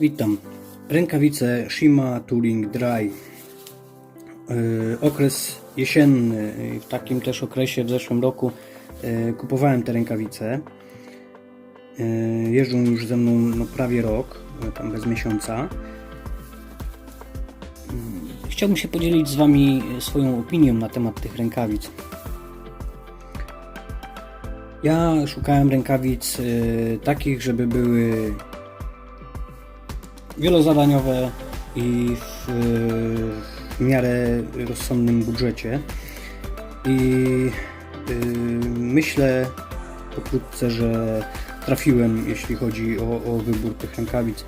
Witam. Rękawice Shima Touring Dry. Yy, okres jesienny. W takim też okresie w zeszłym roku yy, kupowałem te rękawice. Yy, Jeżdżą już ze mną no, prawie rok, tam bez miesiąca. Chciałbym się podzielić z Wami swoją opinią na temat tych rękawic. Ja szukałem rękawic takich, żeby były wielozadaniowe i w, w miarę rozsądnym budżecie. I y, myślę pokrótce, że trafiłem, jeśli chodzi o, o wybór tych rękawic.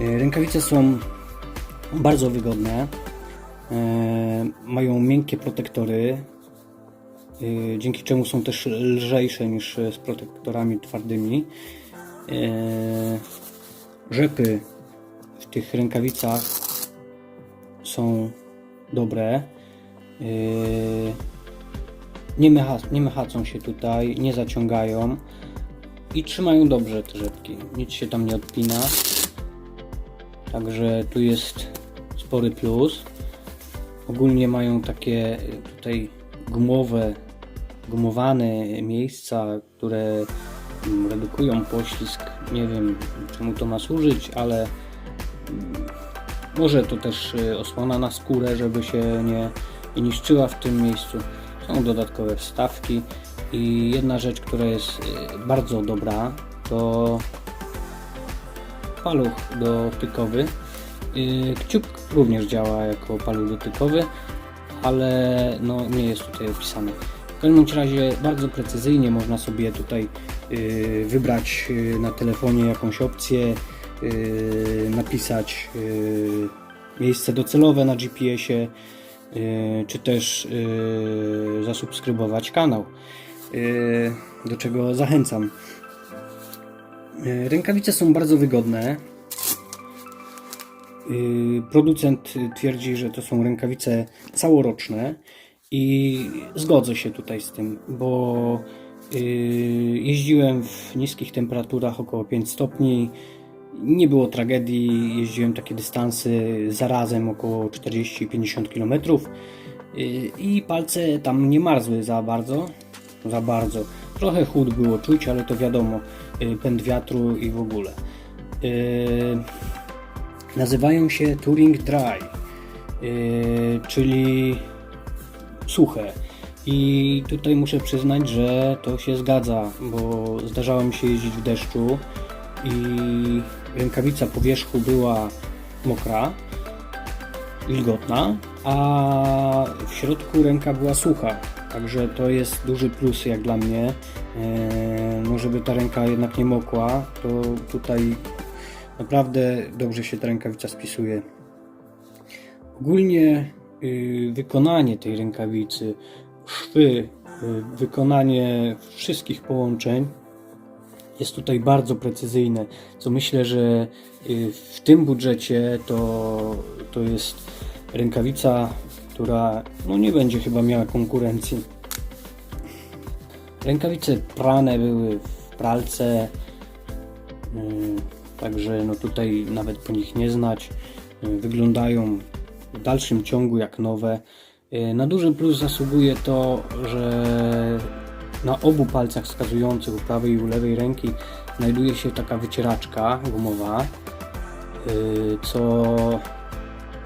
Y, Rękawice są bardzo wygodne, y, mają miękkie protektory, dzięki czemu są też lżejsze niż z protektorami twardymi. Rzepy w tych rękawicach są dobre. Yy, Nie, mecha, nie mechacą się tutaj, nie zaciągają i trzymają dobrze te rzepki. Nic się tam nie odpina. Także tu jest spory plus. Ogólnie mają takie tutaj gumowe, gumowane miejsca, które mm, redukują poślizg. Nie wiem czemu to ma służyć, ale może to też y, osłona na skórę, żeby się nie, nie niszczyła w tym miejscu. Są dodatkowe wstawki i jedna rzecz, która jest y, bardzo dobra, to paluch dotykowy. Y, Kciuk również działa jako paluch dotykowy, ale no, nie jest tutaj opisany. W każdym razie bardzo precyzyjnie można sobie tutaj wybrać na telefonie jakąś opcję, napisać y, miejsce docelowe na GPS-ie, y, czy też y, zasubskrybować kanał, y, do czego zachęcam. Y, Rękawice są bardzo wygodne. Y, Producent twierdzi, że to są rękawice całoroczne i zgodzę się tutaj z tym, bo y, jeździłem w niskich temperaturach około 5 stopni. Nie było tragedii, jeździłem takie dystansy zarazem około 40-50 km y, i palce tam nie marzły za bardzo, za bardzo. Trochę chłód było czuć, ale to wiadomo, y, pęd wiatru i w ogóle. Y, Nazywają się Touring Dry, czyli suche. I tutaj muszę przyznać, że to się zgadza, bo zdarzało mi się jeździć w deszczu i rękawica po wierzchu była mokra, wilgotna, a w środku ręka była sucha. Także to jest duży plus jak dla mnie. Yy, No żeby ta ręka jednak nie mokła, to tutaj Naprawdę dobrze się ta rękawica spisuje. Ogólnie y, wykonanie tej rękawicy, szwy, y, wykonanie wszystkich połączeń jest tutaj bardzo precyzyjne, co myślę, że y, w tym budżecie to, to jest rękawica, która no, nie będzie chyba miała konkurencji. Rękawice prane były w pralce, y, Także no tutaj nawet po nich nie znać. Y, Wyglądają w dalszym ciągu jak nowe. Na duży plus zasługuje to, że na obu palcach wskazujących u prawej i u lewej ręki znajduje się taka wycieraczka gumowa, y, co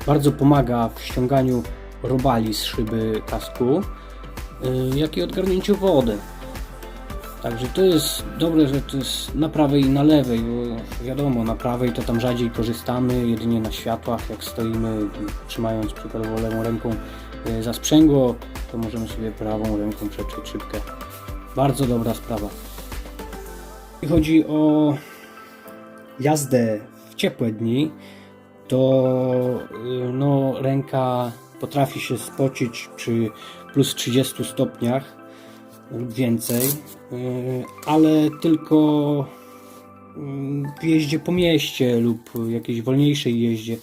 bardzo pomaga w ściąganiu robali z szyby kasku, y, jak i odgarnięciu wody. Także to jest dobre, że to jest na prawej i na lewej, bo wiadomo, na prawej to tam rzadziej korzystamy, jedynie na światłach, jak stoimy trzymając przykładowo lewą ręką e, za sprzęgło, to możemy sobie prawą ręką przetrzeć szybkę. Bardzo dobra sprawa. Jeśli chodzi o jazdę w ciepłe dni, to y, no, ręka potrafi się spocić przy plus 30 stopniach lub więcej, yy, ale tylko yy, w jeździe po mieście lub jakiejś wolniejszej jeździe.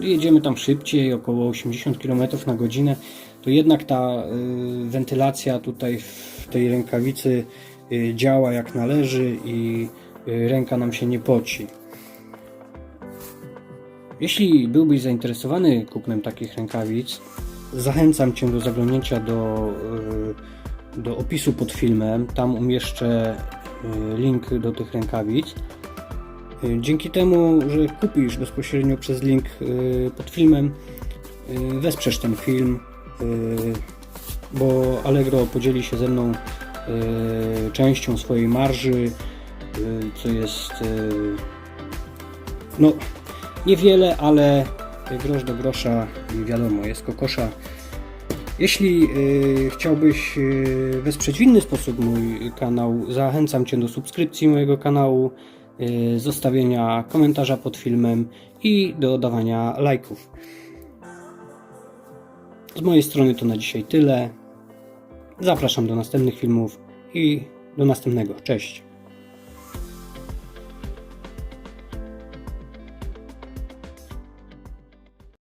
Jedziemy tam szybciej, około 80 km na godzinę, to jednak ta yy, wentylacja tutaj w tej rękawicy yy, działa jak należy i yy, ręka nam się nie poci. Jeśli byłbyś zainteresowany kupnem takich rękawic, zachęcam Cię do zaglądnięcia do, y, do opisu pod filmem. Tam umieszczę y, link do tych rękawic. Y, Dzięki temu, że kupisz bezpośrednio przez link y, pod filmem, y, wesprzesz ten film, y, bo Allegro podzieli się ze mną y, częścią swojej marży, y, co jest y, no niewiele, ale grosz do grosza wiadomo, jest kokosza. Jeśli y, chciałbyś y, wesprzeć w inny sposób mój kanał, zachęcam Cię do subskrypcji mojego kanału, y, zostawienia komentarza pod filmem i do dawania lajków. Z mojej strony to na dzisiaj tyle. Zapraszam do następnych filmów i do następnego. Cześć.